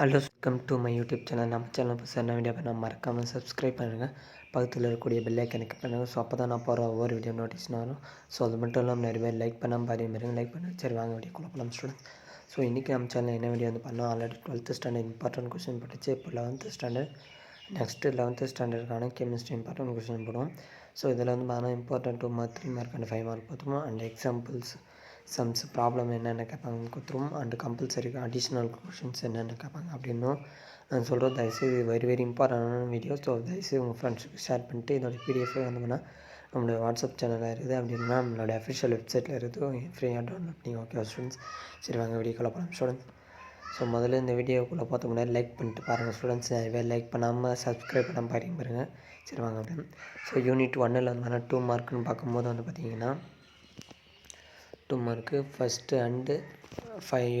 Hello welcome to my YouTube channel நம்ம channel புதுசாக என்ன வீடியோ பண்ணால் மறக்காமல் சப்ஸ்கிரைப் பண்ணுங்கள் பக்கத்தில் இருக்கக்கூடிய பெல்லை கனெக்ட் பண்ணுங்கள் ஸோ அப்போ தான் நான் போகிற ஒவ்வொரு வீடியோ நோட்டீஸ்னாலும் வரும். ஸோ அது மட்டும் இல்லாமல் நிறைய பேர் லைக் பண்ணாமல் பாதி மாதிரி லைக் பண்ண சரி வாங்க வீடியோ குழப்பலாம் ஸ்டூடெண்ட் ஸோ இன்றைக்கி நம்ம சேனல் என்ன வீடியோ வந்து பண்ணோம்? Already twelfth standard important question போட்டுச்சு இப்போ லெவன்த்து ஸ்டாண்டர்ட் நெக்ஸ்ட்டு லெவன்த்து ஸ்டாண்டர்டுக்கான கெமிஸ்ட்ரி இம்பார்ட்டன்ட் கொஸ்டின் போடுவோம். ஸோ இதில் வந்து பார்த்தீங்கன்னா important two mark three mark and five mark பார்த்துருவோம் அண்ட் எக்ஸாம்பிள்ஸ் சம்ஸ் ப்ராப்ளம் என்னென்ன கேட்பாங்க. கொடுத்துருவோம் அண்டு கம்பல்சரி அடிஷ்னல் கொஷின்ஸ் என்னென்ன கேட்பாங்க. அப்படின்னும் நான் சொல்கிறது தயவுசெய்து வெரி வெரி இம்பார்ட்டண்டான வீடியோ ஸோ தயவுசெய்து உங்கள் ஃப்ரெண்ட்ஸுக்கு ஷேர் பண்ணிட்டு இதோட பிடிஎஃபே வந்தோம்னா நம்மளுடைய வாட்ஸ்அப் சேனலில் இருக்குது. அப்படின்னா நம்மளோட அஃபிஷியல் வெப்சைட்டில் இருக்குது. ஃப்ரீயாக டவுன்லோட் பண்ணி ஓகே ஸ்டூடெண்ட்ஸ் சரி வாங்க வீடியோக்குள்ளே போகலாம் ஸ்டூடெண்ட்ஸ் ஸோ முதல்ல இந்த வீடியோக்குள்ளே பார்த்த முன்னாடி லைக் பண்ணிட்டு பாருங்கள் ஸ்டூடெண்ட்ஸ் நிறைய பேர் லைக் பண்ணாமல் சப்ஸ்கிரைப் பண்ணாமல் பாருங்க. பாருங்கள் சரி வாங்க அப்படின்னு ஸோ யூனிட் ஒன்னில் வந்து டூ மார்க்குன்னு பார்க்கும்போது வந்து பார்த்திங்கன்னா two mark first and five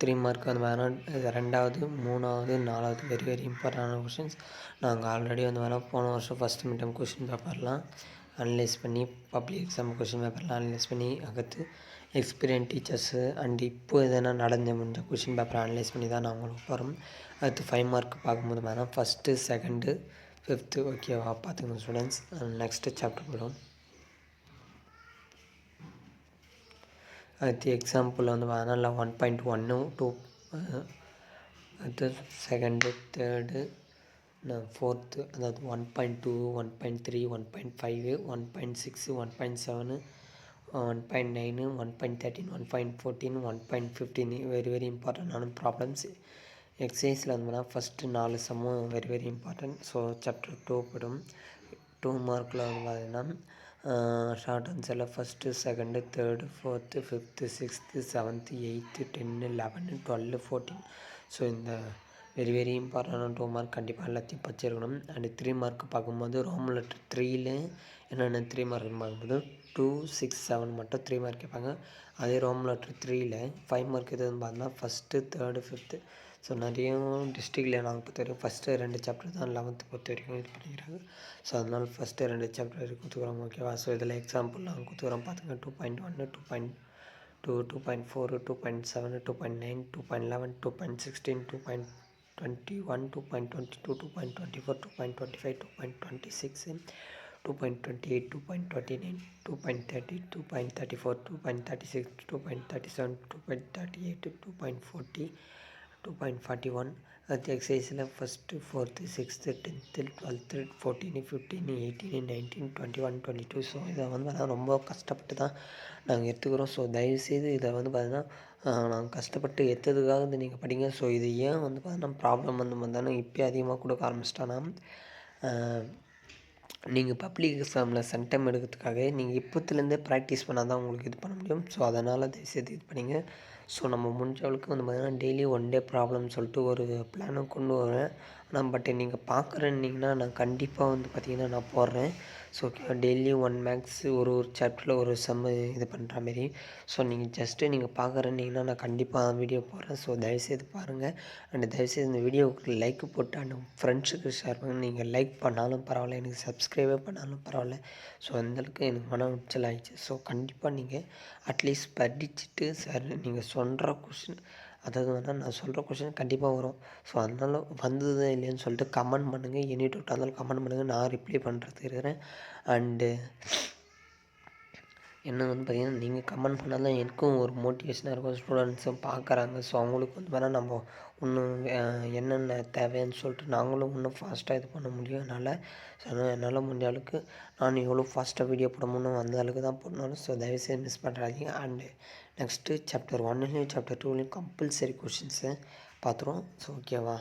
three mark வந்து வேணாம் ரெண்டாவது மூணாவது நாலாவது வெரி வெரி இம்பார்ட்டண்டான கொஷின்ஸ் நாங்கள் ஆல்ரெடி வந்து வேணால் போன வருஷம் ஃபஸ்ட் மிட்டம் கொஷின் பேப்பர்லாம் அனலைஸ் பண்ணி பப்ளிக் எக்ஸாம் கொஷின் பேப்பர்லாம் அனலைஸ் பண்ணி அகத்து எக்ஸ்பீரியன்ஸ் டீச்சர்ஸு அண்ட் இப்போ எதனா நடந்து முடிஞ்ச கொஷின் பேப்பரை அனலைஸ் பண்ணி தான் நாங்கள் போகிறோம் அடுத்து ஃபைவ் மார்க் பார்க்கும்போது வேணால் ஃபஸ்ட்டு செகண்டு ஃபிஃப்த்து ஓகேவா பார்த்துக்கணும் ஸ்டூடெண்ட்ஸ் நெக்ஸ்ட்டு சாப்டர் போகிறோம் அடுத்து எக்ஸாம்பிள் வந்து அதனால் ஒன் பாயிண்ட் ஒன்று டூ அடுத்து செகண்டு தேர்டு ஃபோர்த்து அதாவது one point two one point three one point five one point six one point seven one point nine one point thirteen one point fourteen one point fifteen very very இம்பார்ட்டண்டான problems எக்ஸசைஸில் வந்து first நாலு சம்மும் very very important so chapter two படும் two மார்க்கில் வந்து பார்த்தீங்கன்னா short ஆன்சரில் first second third fourth fifth sixth seventh eighth ten eleven twelve fourteen so இந்த very very இம்பார்ட்டண்டான டூ மார்க் கண்டிப்பாக எல்லாத்தையும் படிச்சிருக்கணும். அண்ட் த்ரீ மார்க் பார்க்கும்போது ரோம் லெட்டர் த்ரீல என்னென்ன த்ரீ மார்க்னு பார்க்கும்போது டூ சிக்ஸ் செவன் மட்டும் த்ரீ மார்க் கேட்பாங்க. அதே ரோம் லெட்டர் த்ரீல ஃபைவ் மார்க் எதுன்னு பார்த்தோம்னா ஃபஸ்ட்டு தேர்டு ஃபிஃப்த்து ஸோ நிறைய டிஸ்ட்ரிக்டில் நாங்கள் பொறுத்த வரைக்கும் ஃபஸ்ட்டு ரெண்டு சாப்டர் தான் லெவன்த்து பொறுத்த வரைக்கும் இது பண்ணிக்கிறாங்க ஸோ அதனால் ஃபஸ்ட்டு ரெண்டு சாப்டர் கொடுத்துக்குறோம் ஓகேவா ஸோ இதில் எக்ஸாம்பிள் நாங்கள் கொடுத்துக்குறோம் பார்த்துங்க டூ பாயிண்ட் ஒன்று two point two two point four two point seven two point nine two point eleven two point sixteen two point twenty one two point twenty two two point twenty four two point twenty five two point twenty six two point twenty eight two point twenty nine two point thirty two point thirty four two point thirty six two point thirty seven two point thirty eight two point forty two point forty one அடுத்த எக்ஸசைஸில் first fourth sixth tenth twelfth fourteen fifteen eighteen nineteen twenty one twenty two so இதை வந்து பார்த்தா ரொம்ப கஷ்டப்பட்டு தான் நாங்கள் எடுத்துக்கிறோம். So தயவுசெய்து இதை வந்து பார்த்தீங்கன்னா நாங்கள் கஷ்டப்பட்டு எடுத்ததுக்காக வந்து நீங்கள் படிங்க. ஸோ இது ஏன் வந்து பார்த்தீங்கன்னா ப்ராப்ளம் வந்து வந்தாலும் இப்போ அதிகமாக கொடுக்க ஆரம்பிச்சிட்டானா? நீங்கள் பப்ளிக் எக்ஸாமில் சென்டம் எடுக்கிறதுக்காக நீங்கள் இப்போத்துலேருந்தே ப்ராக்டிஸ் பண்ணால் தான் உங்களுக்கு இது பண்ண முடியும். ஸோ அதனால் தயவுசெய்து இது பண்ணிங்க. ஸோ நம்ம முடிஞ்ச அளவுக்கு வந்து பார்த்திங்கன்னா டெய்லி ஒன் டே ப்ராப்ளம் சொல்லிட்டு ஒரு பிளானை கொண்டு வரேன். ஆனால் பட் நீங்கள் பார்க்குறேன்னிங்கன்னா நான் கண்டிப்பாக வந்து பார்த்திங்கன்னா நான் போடுறேன். So okay daily one max ஒரு ஒரு சாப்டரில் ஒரு செம் இது பண்ணுற மாரி ஸோ நீங்கள் ஜஸ்ட்டு நீங்கள் பார்க்குறேன்னீங்கன்னா நான் கண்டிப்பாக வீடியோ போடுறேன். ஸோ தயவுசெய்து பாருங்கள் அண்ட் தயவுசெய்து இந்த வீடியோவுக்கு லைக் போட்டு அண்ட் ஃப்ரெண்ட்ஸுக்கு ஷேர் பண்ணுங்கள் நீங்கள் லைக் பண்ணாலும் பரவாயில்ல. எனக்கு சப்ஸ்கிரைபே பண்ணாலும் பரவாயில்ல. ஸோ அந்தளவுக்கு எனக்கு மன உச்சல் ஆயிடுச்சு. ஸோ கண்டிப்பாக நீங்கள் அட்லீஸ்ட் படிச்சுட்டு சார் நீங்கள் சொல்கிற கொஷின் அதாவது வந்து நான் சொல்கிற கொஷின் கண்டிப்பாக வரும். ஸோ அதனால் வந்தது இல்லைன்னு சொல்லிட்டு கமெண்ட் பண்ணுங்கள் எனி டவுட்டாக இருந்தாலும் கமெண்ட் பண்ணுங்கள் நான் ரிப்ளை பண்ணுறது இருக்கிறேன். அண்டு என்ன வந்து பார்த்திங்கன்னா நீங்கள் கமெண்ட் பண்ணால் தான் எனக்கும் ஒரு மோட்டிவேஷனாக இருக்கும். ஸ்டூடெண்ட்ஸும் பார்க்குறாங்க. ஸோ அவங்களுக்கு வந்து வேணால் நம்ம இன்னும் என்னென்ன தேவைன்னு சொல்லிட்டு நாங்களும் இன்னும் ஃபாஸ்ட்டாக இது பண்ண முடியும். என்னால் ஸோ என்னால் முடிஞ்ச அளவுக்கு நான் எவ்வளோ ஃபாஸ்ட்டாக வீடியோ போட முடியும் அந்த அளவுக்கு தான் போடணும் ஸோ தயவுசெய்து மிஸ் பண்ணுறாதீங்க அண்டு நெக்ஸ்ட்டு சாப்டர் ஒன்னுலேயும் சாப்டர் டூலேயும் கம்பல்சரி கொஷின்ஸு பார்த்துருவோம். ஸோ ஓகேவா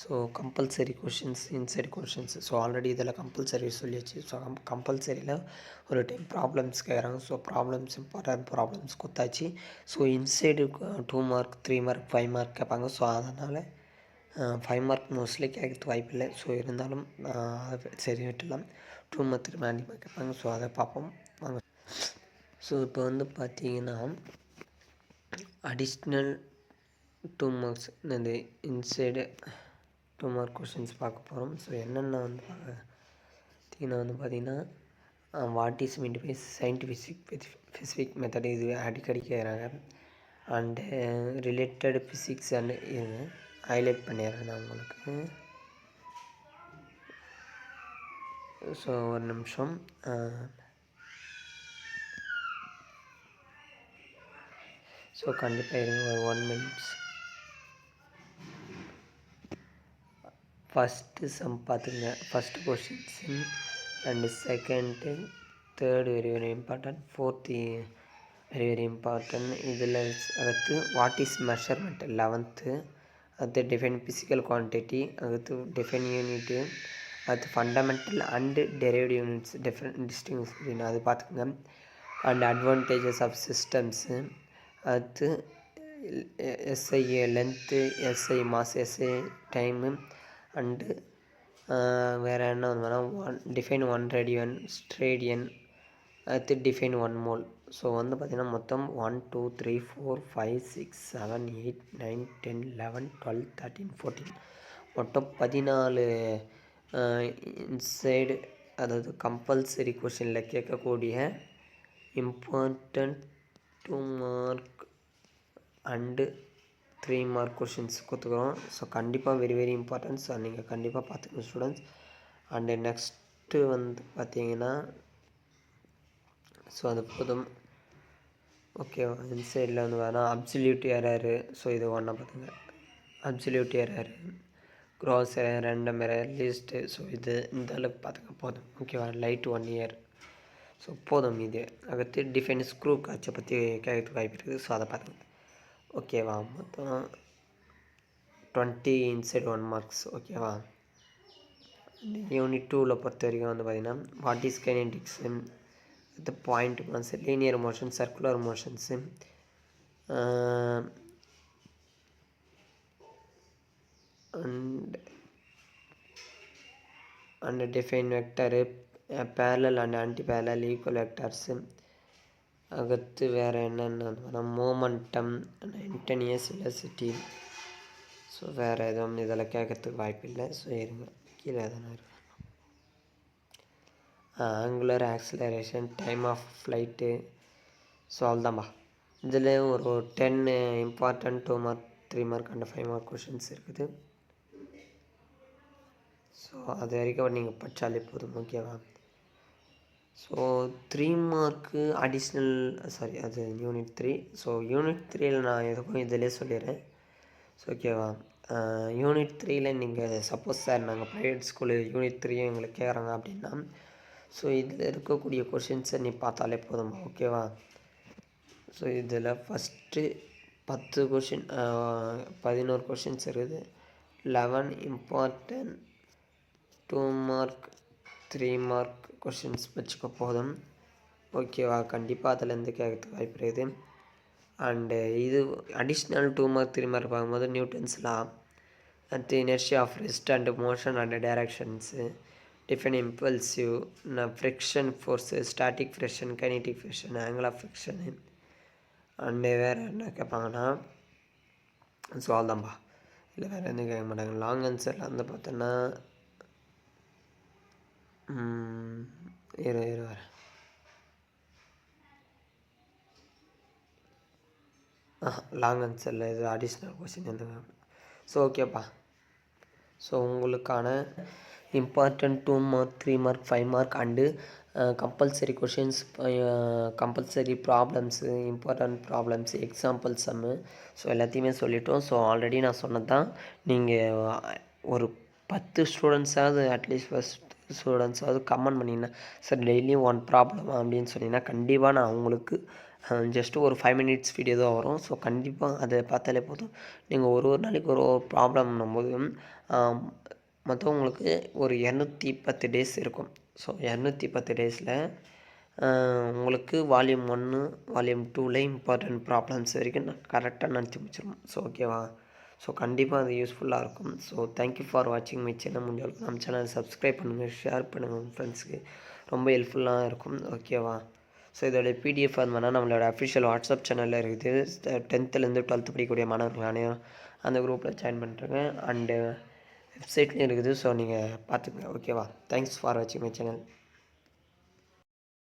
so compulsory questions inside questions so already இதில் கம்பல்சரி சொல்லியாச்சு. ஸோ கம்பல்சரியில் ஒரு டைம் ப்ராப்ளம்ஸ் கேட்குறாங்க ஸோ ப்ராப்ளம்ஸ் இம்பார்ட்டன்ட் ப்ராப்ளம்ஸ் கொடுத்தாச்சு. So inside two mark three mark five mark கேட்பாங்க ஸோ அதனால் ஃபைவ் மார்க் மோஸ்ட்லி கேட்கறதுக்கு வாய்ப்பு இல்லை. ஸோ இருந்தாலும் அதை சரி விட்டுலாம் டூ மார்க் த்ரீ மார்க் கேட்பாங்க ஸோ அதை பார்ப்போம். வாங்க. ஸோ இப்போ வந்து பார்த்தீங்கன்னா அடிஷ்னல் டூ மார்க்ஸ் இந்த இன்சைடு டூ மார்க் கொஷின்ஸ் பார்க்க போகிறோம் ஸோ என்னென்ன வந்து பார்த்தீங்கன்னா வந்து பார்த்திங்கன்னா what is mean by scientific specific method இது அடிக்கடி கேட்குறாங்க. And related physics and highlight பண்ணிடுறேன் நான் உங்களுக்கு. ஸோ ஒரு நிமிஷம். ஸோ கண்டிப்பாக இருங்க. ஒரு ஒன் மினிட்ஸ் ஃபஸ்ட்டு சம் பார்த்துங்க first questions and second third very very important fourth very very important இதில் அடுத்து வாட் இஸ் மெஷர்மெண்ட் லெவன்த்து அடுத்து டிஃபைன் ஃபிசிக்கல் குவான்டிட்டி அடுத்து டிஃபைன் யூனிட்டு அடுத்து fundamental and derived units different distinguish அது பார்த்துக்கோங்க and advantages of systems அடுத்து SI length SI mass SI time and வேறு என்ன வந்து one define one radian steradian அடுத்து டிஃபைன் ஒன் மோல் ஸோ வந்து பார்த்திங்கன்னா மொத்தம் one two three four five six seven eight nine ten eleven twelve thirteen fourteen மொத்தம் பதினாலு இன்சைடு அதாவது கம்பல்சரி கொஷினில் கேட்கக்கூடிய important two mark and three mark questions கொடுத்துக்குறோம். So கண்டிப்பாக வெரி வெரி இம்பார்ட்டன்ஸ் ஸோ நீங்கள் கண்டிப்பாக பார்த்துக்கணும் ஸ்டூடெண்ட்ஸ் அண்டு நெக்ஸ்ட்டு வந்து பார்த்தீங்கன்னா ஸோ அது போதும். ஓகேவா இன்சைடில் வந்து வேணால் அப்சல்யூட் எரரு ஸோ இது ஒன்றா பார்த்துங்க. Absolute error gross error random error list so இது இந்த அளவுக்கு பார்த்துக்க போதும். ஓகேவா லைட் ஒன் இயர் ஸோ போதும் இது. அடுத்து டிஃபைன் ஸ்க்ரூ காட்சை பற்றி கேட்கறதுக்கு வாய்ப்பு இருக்குது. ஸோ அதை பார்த்துங்க ஓகேவா? மொத்தம் டுவெண்ட்டி இன்சைட் ஒன் மார்க்ஸ் ஓகேவா? யூனிட் டூவில் பொறுத்த வரைக்கும் வந்து பார்த்திங்கன்னா வாட் இஸ் கைனடிக்ஸு இந்த point mass linear motion circular motions and and define vector parallel and anti parallel equal vectors அடுத்து வேறு என்னென்ன மோமெண்டம் இன்டனியஸ் வெலசிட்டி ஸோ வேறு எதுவும் இதில் கேட்கறதுக்கு வாய்ப்பு இல்லை ஸோ இருங்க. கீழே தானே இருக்கு. Angular acceleration time of flight so அவ்வளோதான்பா இதில் ஒரு ten important two mark three mark and five mark questions இருக்குது. ஸோ அது வரைக்கும் நீங்கள் படித்தாலே போதும். ஓகேவா so three mark additional sorry அது யூனிட் த்ரீ ஸோ யூனிட் த்ரீயில் நான் எதுக்கும் இதிலே சொல்லிடுறேன் ஸோ ஓகேவா யூனிட் த்ரீயில் நீங்கள் சப்போஸ் சார் நாங்கள் ப்ரைவேட் ஸ்கூலு யூனிட் த்ரீயும் எங்களுக்கு கேட்குறாங்க அப்படின்னா ஸோ இதில் இருக்கக்கூடிய கொஷின்ஸை நீ பார்த்தாலே போதும். ஓகேவா ஸோ இதில் ஃபஸ்ட்டு பத்து கொஷின் பதினோரு கொஷின்ஸ் இருக்குது. Eleven important two mark three mark questions வச்சுக்க போதும். ஓகேவா கண்டிப்பாக அதுலேருந்து கேட்கறதுக்கு வாய்ப்பு இருக்குது. அண்டு இது additional two mark three mark பார்க்கும்போது நியூட்டன்ஸ்லாம் அடுத்து inertia of rest and motion and directions different impulsive friction force static friction kinetic friction angle of friction and வேறு என்ன கேட்பாங்கன்னா ஸோ தான்ப்பா இல்லை வேறு எதுவும் கேட்க மாட்டாங்க. லாங் ஆன்சரில் வந்து பார்த்தோன்னா Mm, இரு இரு வர லாங் ஆன்சரில் இது அடிஷ்னல் கொஸ்டின் எந்த ஸோ ஓகேப்பா ஸோ உங்களுக்கான important two mark three mark five mark and compulsory questions compulsory problems important problems example sum so எல்லாத்தையுமே சொல்லிட்டோம். ஸோ ஆல்ரெடி நான் சொன்னது தான் நீங்கள் ஒரு பத்து ஸ்டூடெண்ட்ஸாவது அட்லீஸ்ட் ஃபஸ்ட் ஸ்டூடெண்ட்ஸாவது கமெண்ட் பண்ணிங்கன்னா சார் டெய்லியும் ஒன் ப்ராப்ளம் அப்படின்னு சொன்னிங்கன்னா கண்டிப்பாக நான் உங்களுக்கு ஜஸ்ட்டு ஒரு ஃபைவ் மினிட்ஸ் வீடியோ தான் வரும். ஸோ கண்டிப்பாக அதை பார்த்தாலே போதும். நீங்கள் ஒரு ஒரு நாளைக்கு ஒரு ஒரு ப்ராப்ளம்னும் போது மொத்தம் உங்களுக்கு ஒரு இரநூத்தி பத்து டேஸ் இருக்கும். ஸோ இரநூத்தி பத்து டேஸில் உங்களுக்கு வால்யூம் ஒன்று வால்யூம் டூவில் இம்பார்ட்டண்ட் ப்ராப்ளம்ஸ் வரைக்கும் நான் கரெக்டாக நடத்தி முடிச்சிருவோம். ஸோ ஓகேவா ஸோ கண்டிப்பாக அது யூஸ்ஃபுல்லாக இருக்கும். ஸோ தேங்க்யூ ஃபார் வாட்சிங் மை சேனல் முடிஞ்சளவுக்கு நம்ம சேனல் சப்ஸ்கிரைப் பண்ணுங்கள் ஷேர் பண்ணுங்கள் உங்கள் ஃப்ரெண்ட்ஸுக்கு ரொம்ப ஹெல்ப்ஃபுல்லாக இருக்கும். ஓகேவா ஸோ இதோடைய பிடிஎஃப் அது வேணால் நம்மளோட அஃபிஷியல் வாட்ஸ்அப் சேனலில் இருக்குது. டென்த்துலேருந்து டுவெல்த்து படிக்கக்கூடிய மாணவர்கள் அனைவரும் அந்த குரூப்பில் ஜாயின் பண்ணுறேங்க அண்டு வெப்சைட்லேயும் இருக்குது. ஸோ நீங்கள் பார்த்துக்கங்க. ஓகேவா தேங்க்ஸ் ஃபார் வாட்சிங் மை சேனல்